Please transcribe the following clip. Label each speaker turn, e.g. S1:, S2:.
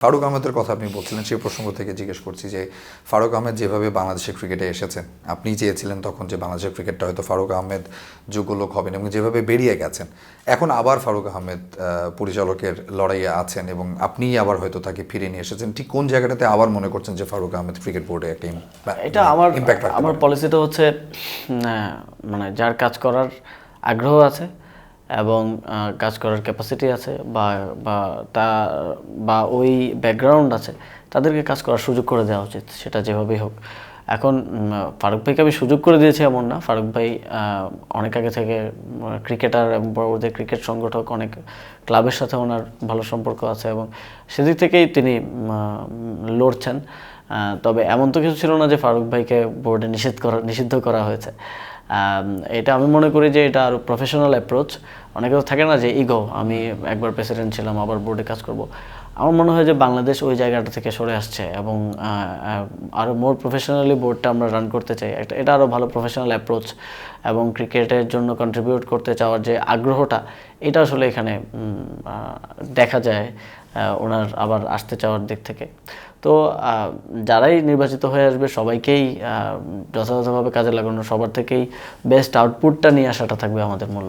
S1: ফারুক আহমেদের কথা আপনি বলছিলেন সেই প্রসঙ্গ থেকে জিজ্ঞেস করছি যে ফারুক আহমেদ যেভাবে বাংলাদেশের ক্রিকেটে এসেছেন আপনি চেয়েছিলেন তখন যে বাংলাদেশের ক্রিকেটটা হয়তো ফারুক আহমেদ যোগ্য লোক হবেন এবং যেভাবে বেরিয়ে গেছেন এখন আবার ফারুক আহমেদ আহ, পরিচালকের লড়াইয়ে আছেন এবং আপনিই আবার হয়তো তাকে ফিরে নিয়ে এসেছেন ঠিক কোন জায়গাটাতে আবার মনে করছেন যে ফারুক আহমেদ ক্রিকেট বোর্ডে একটা
S2: এটা আমার
S1: রাখতে
S2: আমার পলিসিটা হচ্ছে মানে যার কাজ করার আগ্রহ আছে এবং কাজ করার ক্যাপাসিটি আছে বা বা তা, বা ওই ব্যাকগ্রাউন্ড আছে, তাদেরকে কাজ করার সুযোগ করে দেওয়া উচিত, সেটা যেভাবেই হোক। এখন ফারুক ভাইকে আমি সুযোগ করে দিয়েছি এমন না। ফারুক ভাই অনেক আগে থেকে ক্রিকেটার এবং পরবর্তী ক্রিকেট সংগঠক, অনেক ক্লাবের সাথে ওনার ভালো সম্পর্ক আছে এবং সেদিক থেকেই তিনি লড়ছেন। তবে এমন তো কিছু ছিল না যে ফারুক ভাইকে বোর্ডে নিষেধ করা, নিষিদ্ধ করা হয়েছে। এটা আমি মনে করি যে এটা আরও প্রফেশনাল অ্যাপ্রোচ অনেকে তো থাকে না যে ইগো আমি একবার প্রেসিডেন্ট ছিলাম, আবার বোর্ডে কাজ করব। আমার মনে হয় যে বাংলাদেশ ওই জায়গাটা থেকে সরে আসছে এবং আরও মোর প্রফেশনালি বোর্ডটা আমরা রান করতে চাই। একটা, এটা আরও ভালো প্রফেশনাল অ্যাপ্রোচ এবং ক্রিকেটের জন্য কন্ট্রিবিউট করতে চাওয়ার যে আগ্রহটা, এটা আসলে এখানে দেখা যায় ওনার আবার আসতে চাওয়ার দিক থেকে। তো যারাই নির্বাচিত হয়ে আসবে, সবাইকেই যথাযথভাবে কাজে লাগানো, সবার থেকেই বেস্ট আউটপুটটা নিয়ে আসাটা থাকবে আমাদের মূল